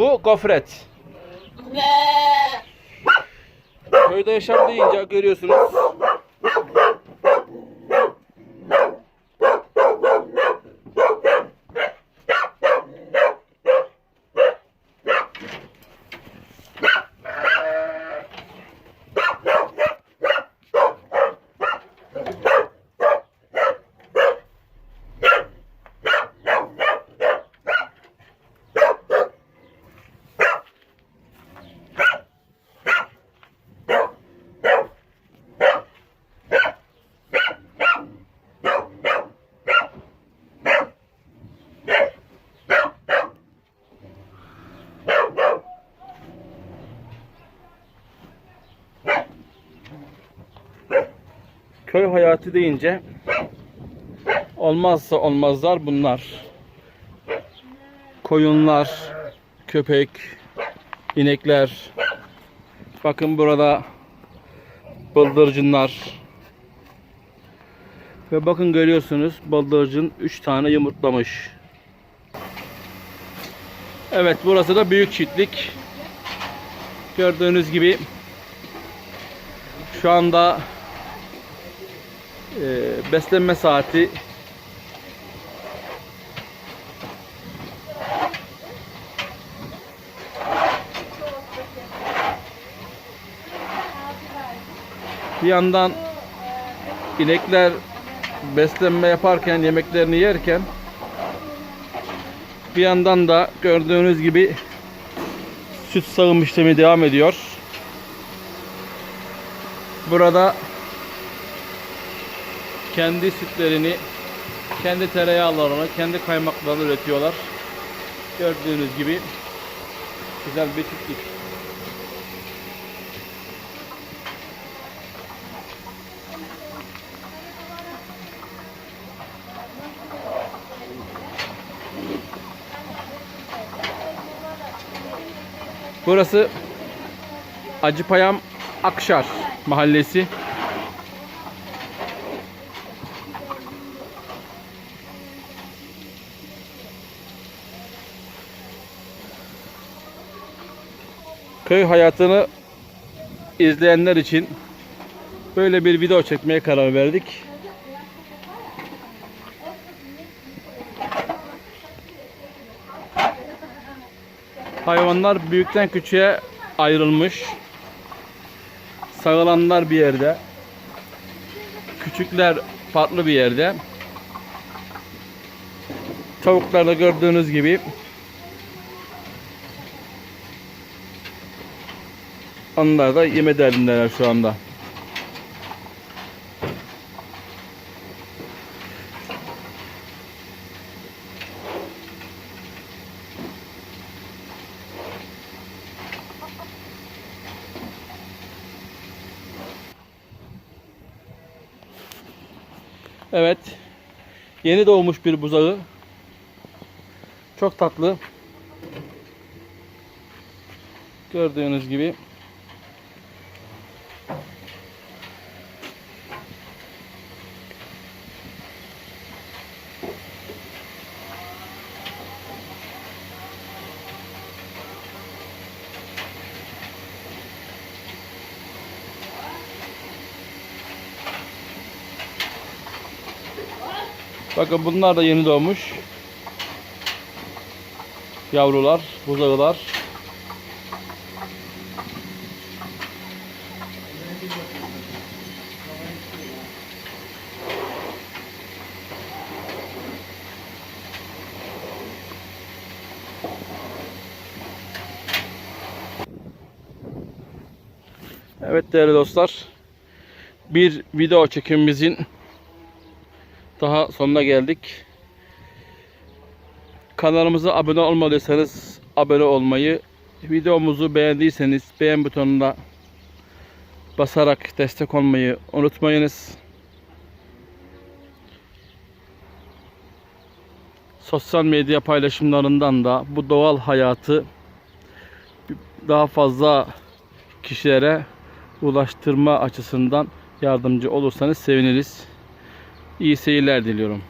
Bu gofret. Köyde yaşam deyince görüyorsunuz. Köy hayatı deyince olmazsa olmazlar bunlar. Koyunlar, köpek, inekler. Bakın burada bıldırcınlar. Ve bakın görüyorsunuz bıldırcın 3 tane yumurtlamış. Evet burası da büyük çiftlik. Gördüğünüz gibi şu anda beslenme saati bir yandan inekler beslenme yaparken yemeklerini yerken bir yandan da gördüğünüz gibi süt sağım işlemi devam ediyor. Burada kendi sütlerini, kendi tereyağlarını, kendi kaymaklarını üretiyorlar. Gördüğünüz gibi güzel bir çiftlik. Burası Acıpayam Akşar mahallesi. Köy hayatını izleyenler için böyle bir video çekmeye karar verdik. Hayvanlar büyükten küçüğe ayrılmış. Sağılanlar bir yerde. Küçükler farklı bir yerde. Tavuklar da gördüğünüz gibi Onlar da yeme derdindeler şu anda. Evet. Yeni doğmuş bir buzağı. Çok tatlı. Gördüğünüz gibi. Bakın bunlar da yeni doğmuş. Yavrular, buzağılar. Evet değerli dostlar. Bir video çekimimizin daha sonuna geldik. Kanalımıza abone olmadıysanız abone olmayı, videomuzu beğendiyseniz beğen butonuna basarak destek olmayı unutmayınız. Sosyal medya paylaşımlarından da bu doğal hayatı daha fazla kişilere ulaştırma açısından yardımcı olursanız seviniriz. İyi seyirler diliyorum.